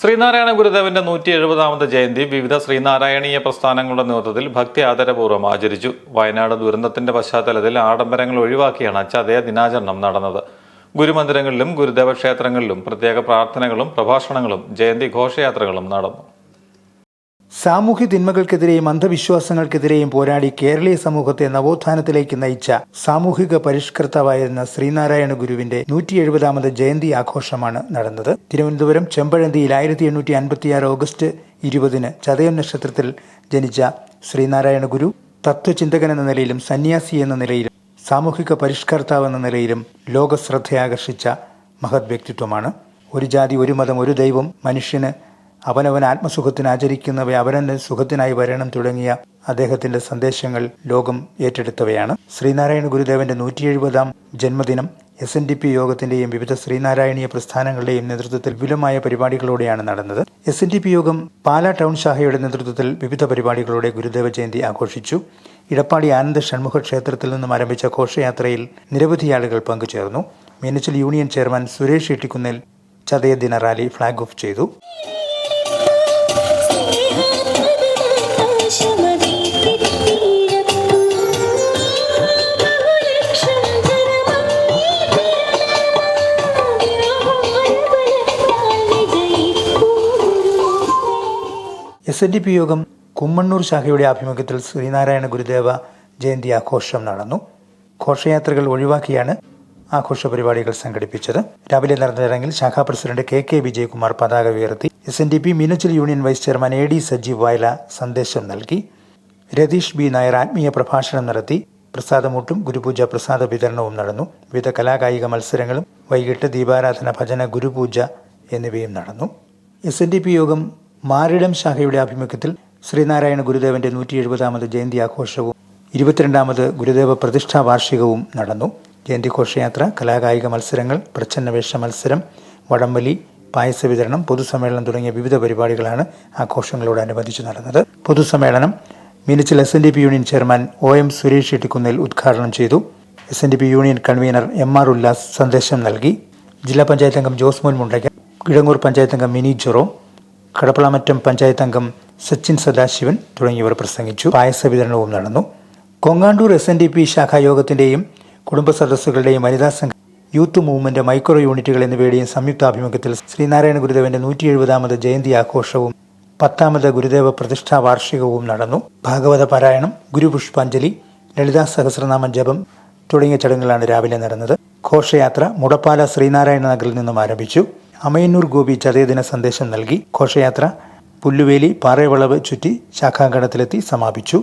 ശ്രീനാരായണ ഗുരുദേവന്റെ നൂറ്റി എഴുപതാമത് ജയന്തി വിവിധ ശ്രീനാരായണീയ പ്രസ്ഥാനങ്ങളുടെ നേതൃത്വത്തിൽ ഭക്തി ആദരപൂർവം ആചരിച്ചു. വയനാട് ദുരന്തത്തിന്റെ പശ്ചാത്തലത്തിൽ ആഡംബരങ്ങൾ ഒഴിവാക്കിയാണ് ചതയ ദിനാചരണം നടന്നത്. ഗുരുമന്ദിരങ്ങളിലും ഗുരുദേവ ക്ഷേത്രങ്ങളിലും പ്രത്യേക പ്രാർത്ഥനകളും പ്രഭാഷണങ്ങളും ജയന്തി ഘോഷയാത്രകളും നടന്നു. സാമൂഹ്യ തിന്മകൾക്കെതിരെയും അന്ധവിശ്വാസങ്ങൾക്കെതിരെയും പോരാടി കേരളീയ സമൂഹത്തെ നവോത്ഥാനത്തിലേക്ക് നയിച്ച സാമൂഹിക പരിഷ്കർത്താവായിരുന്ന ശ്രീനാരായണ ഗുരുവിന്റെ നൂറ്റി എഴുപതാമത് ജയന്തി ആഘോഷമാണ് നടന്നത്. തിരുവനന്തപുരം ചെമ്പഴന്തിയിൽ ആയിരത്തി എണ്ണൂറ്റി അൻപത്തിയാറ് ഓഗസ്റ്റ് ഇരുപതിന് ചതയം നക്ഷത്രത്തിൽ ജനിച്ച ശ്രീനാരായണ ഗുരു തത്വചിന്തകൻ എന്ന നിലയിലും സന്യാസി എന്ന നിലയിലും സാമൂഹിക പരിഷ്കർത്താവ് എന്ന നിലയിലും ലോകശ്രദ്ധയാകർഷിച്ച മഹത് വ്യക്തിത്വമാണ്. ഒരു ജാതി ഒരു മതം ഒരു ദൈവം മനുഷ്യന് അവനവൻ ആത്മസുഖത്തിന് ആചരിക്കുന്നവ അവനവന്റെ സുഖത്തിനായി വരണം തുടങ്ങിയ അദ്ദേഹത്തിന്റെ സന്ദേശങ്ങൾ ലോകം ഏറ്റെടുത്തവയാണ്. ശ്രീനാരായണ ഗുരുദേവന്റെ നൂറ്റി എഴുപതാം ജന്മദിനം എസ് എൻ ഡി പി യോഗത്തിന്റെയും വിവിധ ശ്രീനാരായണീയ പ്രസ്ഥാനങ്ങളുടെയും നേതൃത്വത്തിൽ വിപുലമായ പരിപാടികളോടെയാണ് നടന്നത്. എസ് എൻ ഡി പി യോഗം പാല ടൗൺ ശാഖയുടെ നേതൃത്വത്തിൽ വിവിധ പരിപാടികളോടെ ഗുരുദേവ ജയന്തി ആഘോഷിച്ചു. ഇടപ്പാടി ആനന്ദ ഷൺമുഖ ക്ഷേത്രത്തിൽ നിന്നും ആരംഭിച്ച ഘോഷയാത്രയിൽ നിരവധി ആളുകൾ പങ്കുചേർന്നു. മീനച്ചിൽ യൂണിയൻ ചെയർമാൻ സുരേഷ് ഇട്ടിക്കുന്നേൽ ചതയ ദിന റാലി ഫ്ളാഗ് ഓഫ് ചെയ്തു. എസ് എൻ ഡി പി യോഗം കുമ്മണ്ണൂർ ശാഖയുടെ ആഭിമുഖ്യത്തിൽ ശ്രീനാരായണ ഗുരുദേവ ജയന്തി ആഘോഷം നടന്നു. ഘോഷയാത്രകൾ ഒഴിവാക്കിയാണ് ആഘോഷ പരിപാടികൾ സംഘടിപ്പിച്ചത്. രാവിലെ നടന്ന ചടങ്ങിൽ ശാഖാ പ്രസിഡന്റ് കെ കെ വിജയകുമാർ പതാക ഉയർത്തി S N D P Meenachil union vice chairman A D Sajeev Vayala സന്ദേശം നൽകി രതീഷ് ബി നായർ ആത്മീയ പ്രഭാഷണം നടത്തി പ്രസാദമൂട്ടും ഗുരുപൂജ പ്രസാദ വിതരണവും നടന്നു. വിവിധ കലാകായിക മത്സരങ്ങളും വൈകിട്ട് ദീപാരാധന ഭജന ഗുരുപൂജ എന്നിവയും നടന്നു. എസ് എൻ ഡി പി യോഗം മാറിടം ശാഖയുടെ ആഭിമുഖ്യത്തിൽ ശ്രീനാരായണ ഗുരുദേവന്റെ നൂറ്റി എഴുപതാമത് ജയന്തി ആഘോഷവും ഇരുപത്തിരണ്ടാമത് ഗുരുദേവ പ്രതിഷ്ഠാ വാർഷികവും നടന്നു. ജയന്തി ഘോഷയാത്ര കലാകായിക മത്സരങ്ങൾ പ്രച്ഛന്നവേഷ മത്സരം വടംവലി പായസ വിതരണം പൊതുസമ്മേളനം തുടങ്ങിയ വിവിധ പരിപാടികളാണ് ആഘോഷങ്ങളോടനുബന്ധിച്ച് നടന്നത്. പൊതുസമ്മേളനം Meenachil S N D P union chairman O M Suresh Ittikkunnel ഉദ്ഘാടനം ചെയ്തു. S N D P union convener M R Ullas സന്ദേശം നൽകി. ജില്ലാ പഞ്ചായത്ത് അംഗം ജോസ്മോൻ മുണ്ടയ്ക്ക കിഴങ്ങൂർ പഞ്ചായത്ത് അംഗം മിനി ജെറോ കടപ്പളമറ്റം പഞ്ചായത്ത് അംഗം സച്ചിൻ സദാശിവൻ തുടങ്ങിയവർ പ്രസംഗിച്ചു. പായസ വിതരണവും നടന്നു. Kongandoor S N D P ശാഖായോഗത്തിന്റെയും കുടുംബ സദസ്സുകളുടെയും വനിതാ സംഘം യൂത്ത് മൂവ്മെന്റ് മൈക്രോ യൂണിറ്റുകൾ എന്നിവയുടെയും സംയുക്താഭിമുഖ്യത്തിൽ ശ്രീനാരായണ ഗുരുദേവന്റെ നൂറ്റി എഴുപതാമത് ജയന്തി ആഘോഷവും പത്താമത് ഗുരുദേവ പ്രതിഷ്ഠാ വാർഷികവും നടന്നു. ഭാഗവത പാരായണം ഗുരുപുഷ്പാഞ്ജലി ലളിതാ സഹസ്രനാമ ജപം തുടങ്ങിയ ചടങ്ങുകളാണ് രാവിലെ നടന്നത്. ഘോഷയാത്ര മുടപ്പാല ശ്രീനാരായണ നഗറിൽ നിന്നും ആരംഭിച്ചു. അമയന്നൂർ ഗോപി ചതയദിന സന്ദേശം നൽകി ഘോഷയാത്ര പുല്ലുവേലി പാറയവളവ് ചുറ്റി ശാഖാങ്കണത്തിലെത്തി സമാപിച്ചു.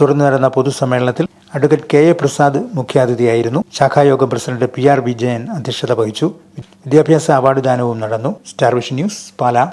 തുടർന്ന് നടന്ന പൊതുസമ്മേളനത്തിൽ അഡ്വക്കേറ്റ് കെ എ പ്രസാദ് മുഖ്യാതിഥിയായിരുന്നു. ശാഖായോഗം പ്രസിഡന്റ് പി ആർ വിജയൻ അധ്യക്ഷത വഹിച്ചു. വിദ്യാഭ്യാസ അവാർഡ് ദാനവും നടന്നു. Star vision news Pala.